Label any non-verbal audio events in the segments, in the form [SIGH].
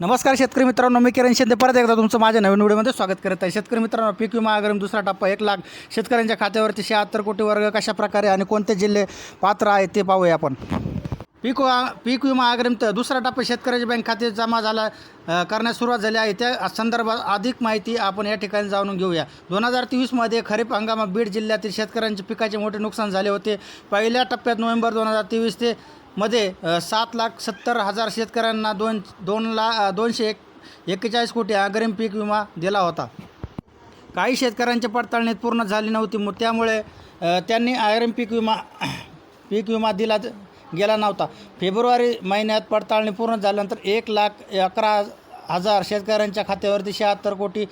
नमस्कार शेतकरी मित्रांनो मी किरण शिंदे. परत एकदा तुमचं माझ्या नवीन व्हिडिओमध्ये स्वागत करत आहे. शेतकरी मित्रांनो पीक विमा आग्रम दुसरा टप्पा एक लाख शेतकऱ्यांच्या खात्यावरती शहात्तर कोटी वर्ग कशा प्रकारे आणि कोणते जिल्हे पात्र आहेत ते पाहूया आपण. पीक पीक विमा अग्रिम तर दुसरा टप्पा शेतकऱ्याच्या बँक खाते जमा झाला करण्यास सुरुवात झाली आहे. त्या संदर्भात अधिक माहिती आपण या ठिकाणी जाणून घेऊया. दोन हजार तेवीसमध्ये खरीप हंगामात बीड जिल्ह्यातील शेतकऱ्यांचे पिकाचे मोठे नुकसान झाले होते. पहिल्या टप्प्यात नोव्हेंबर दोन हजार तेवीस ते मध्ये सात लाख सत्तर हजार शेतकऱ्यांना दोन दोन ला दोनशे एक एक्केचाळीस कोटी अग्रिम पीक विमा दिला होता. काही शेतकऱ्यांच्या पडताळणी पूर्ण झाली नव्हती मग त्यामुळे त्यांनी अग्रिम पीक विमा [CLEARS THROAT] पीक विमा दिला गेला नव्हता. फेब्रुवारी महिन्यात पडताळणी पूर्ण झाल्यानंतर एक लाख अकरा हजार शेतकऱ्यांच्या खात्यावरती शहात्तर कोटी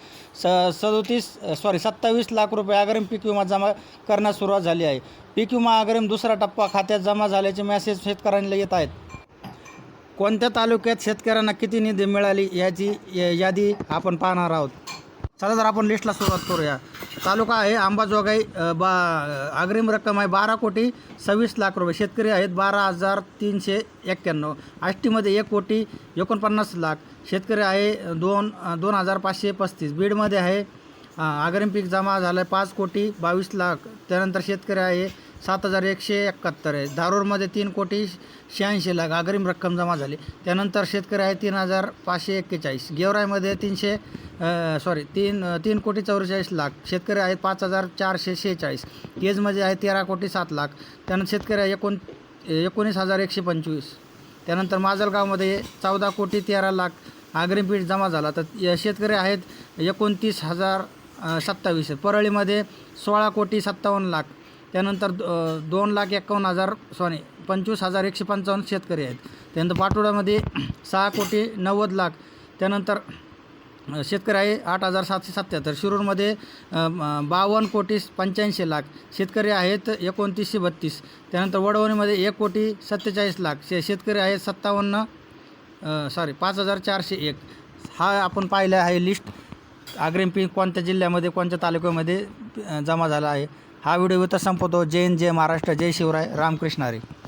स सदोतीस सॉरी सत्तावीस लाख रुपये अग्रिम पीक विमा जमा करण्यास सुरुवात झाली आहे. पीक विमा अग्रिम दुसरा टप्पा खात्यात जमा झाल्याचे मेसेज शेतकऱ्यांना येत आहेत. कोणत्या तालुक्यात शेतकऱ्यांना किती निधी मिळाली याची यादी आपण पाहणार आहोत. चला जर आपण लिस्टला सुरुवात करूया. तालुका आहे अंबाजोगाई बा अग्रिम रक्कम आहे बारा कोटी सव्वीस लाख रुपये. शेतकरी आहेत बारा हजार तीनशे एक्क्याण्णव. आष्टीमध्ये एक कोटी एकोणपन्नास लाख. शेतकरी आहे दोन दोन हजार पाचशे पस्तीस. बीडमध्ये आहे अग्रिम पीक जमा झालं आहे पाच कोटी बावीस लाख. त्यानंतर शेतकरी आहे सात हजार एकशे एकाहत्तर आहे. धारूरमध्ये तीन कोटी शहाऐंशी लाख अग्रिम रक्कम जमा झाली. त्यानंतर शेतकरी आहे तीन हजार पाचशे एक्केचाळीस. गेवराईमध्ये तीनशे सॉरी तीन तीन कोटी चौवेचाळीस लाख. शेतकरी आहेत पाच हजार चारशे शेहेचाळीस. केजमध्ये आहे तेरा कोटी सात लाख. त्यानंतर शेतकरी आहे एकोण एकोणीस हजार एकशे पंचवीस. त्यानंतर माजलगावमध्ये चौदा कोटी तेरा लाख अग्रिम पीठ जमा झाला. तर या शेतकरी आहेत एकोणतीस हजार सत्तावीस. परळीमध्ये सोळा कोटी सत्तावन्न लाख. त्यानंतर दोन लाख एकावन्न हजार सॉरी पंचवीस हजार एकशे पंचावन्न शेतकरी आहेत. त्यानंतर पाटोड्यामध्ये [CLEARS THROAT] सहा कोटी नव्वद लाख. त्यानंतर शेतकरी आहे आठ हजार सातशे सत्त्याहत्तर शिरूरमध्ये बावन्न कोटी पंच्याऐंशी लाख. शेतकरी आहेत एकोणतीसशे बत्तीस. त्यानंतर वडवणीमध्ये एक कोटी सत्तेचाळीस लाख. शे शेतकरी आहेत सत्तावन्न सॉरी पाच हजार चारशे एक. हा आपण पाहिला आहे लिस्ट अग्रिम पीक कोणत्या जिल्ह्यामध्ये कोणत्या तालुक्यामध्ये जमा झाला आहे. हा व्हिडिओ इथं संपवतो. जय हिंद जय महाराष्ट्र जय शिवराय रामकृष्ण हरी.